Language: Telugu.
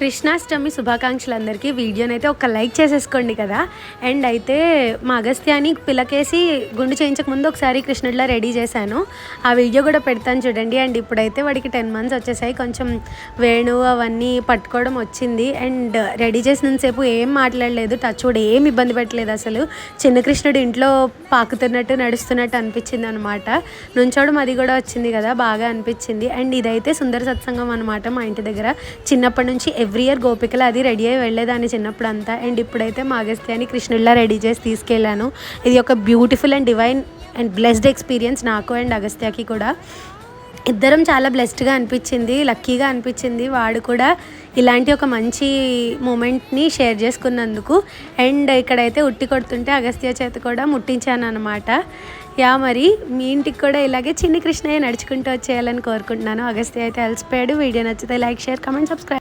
కృష్ణాష్టమి శుభాకాంక్షలు అందరికీ వీడియోని అయితే ఒక లైక్ చేసేసుకోండి కదా. అండ్ అయితే మా అగస్త్యాని పిల్లకేసి గుండు చేయించక ముందు ఒకసారి కృష్ణుడిలా రెడీ చేశాను. ఆ వీడియో కూడా పెడతాను చూడండి. అండ్ ఇప్పుడైతే వాడికి టెన్ మంత్స్ వచ్చేసాయి. కొంచెం వేణు అవన్నీ పట్టుకోవడం వచ్చింది. అండ్ రెడీ చేసినంతసేపు ఏం మాట్లాడలేదు. టచ్ కూడా ఏం ఇబ్బంది పెట్టలేదు అసలు. చిన్న కృష్ణుడు ఇంట్లో పాకుతున్నట్టు నడుస్తున్నట్టు అనిపించింది అనమాట నుంచోవడం అది కూడా వచ్చింది కదా బాగా అనిపించింది. అండ్ ఇదైతే సుందర సత్సంగం అనమాట మా ఇంటి దగ్గర. చిన్నప్పటి నుంచి ఎవ్రీ ఇయర్ గోపికలు అది రెడీ అయ్యి వెళ్ళేదాన్ని చిన్నప్పుడు అంతా అండ్ ఇప్పుడైతే మా అని కృష్ణుడిలా రెడీ చేసి తీసుకెళ్ళాను. ఇది ఒక beautiful and divine and blessed experience నాకు అండ్ అగస్త్యాకి కూడా. ఇద్దరం చాలా బ్లెస్డ్గా అనిపించింది లక్కీగా అనిపించింది. వాడు కూడా ఇలాంటి ఒక మంచి మూమెంట్ని షేర్ చేసుకున్నందుకు. అండ్ ఇక్కడైతే ఉట్టి కొడుతుంటే అగస్త్య చేత కూడా ముట్టించాను అనమాట యా మరి మీ ఇంటికి కూడా ఇలాగే చిన్ని కృష్ణయ్య నడుచుకుంటూ వచ్చేయాలని కోరుకుంటున్నాను. అగస్త్య అయితే అలసిపోయాడు. వీడియో నచ్చితే లైక్ షేర్ కమెంట్ సబ్స్క్రైబ్.